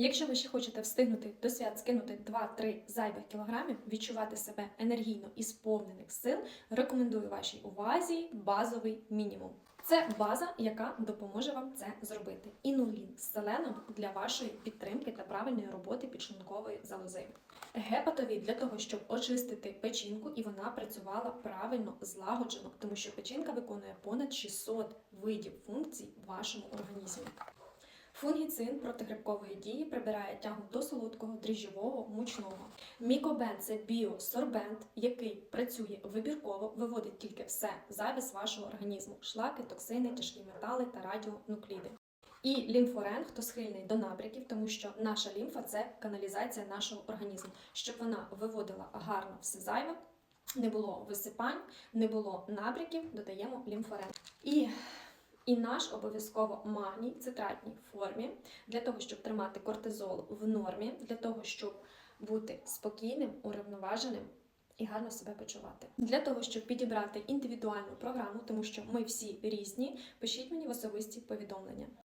Якщо ви ще хочете встигнути до свят скинути 2-3 зайвих кілограмів, відчувати себе енергійно і сповнених сил, рекомендую вашій увазі базовий мінімум. Це база, яка допоможе вам це зробити. Інулін з селеном для вашої підтримки та правильної роботи підшлункової залози. Гепатові для того, щоб очистити печінку, і вона працювала правильно, злагоджено, тому що печінка виконує понад 600 видів функцій в вашому організмі. Фунгіцин протигрибкової дії прибирає тягу до солодкого, дріжджового, мучного. Мікобен це біосорбент, який працює вибірково, виводить тільки все зайве з вашого організму: шлаки, токсини, тяжкі метали та радіонукліди. І лімфорен, хто схильний до набряків, тому що наша лімфа це каналізація нашого організму, щоб вона виводила гарно все зайве. Не було висипань, не було набряків, додаємо лімфорен. І і наш обов'язково магній в цитратній формі для того, щоб тримати кортизол в нормі, для того, щоб бути спокійним, урівноваженим і гарно себе почувати. Для того, щоб підібрати індивідуальну програму, тому що ми всі різні, пишіть мені в особисті повідомлення.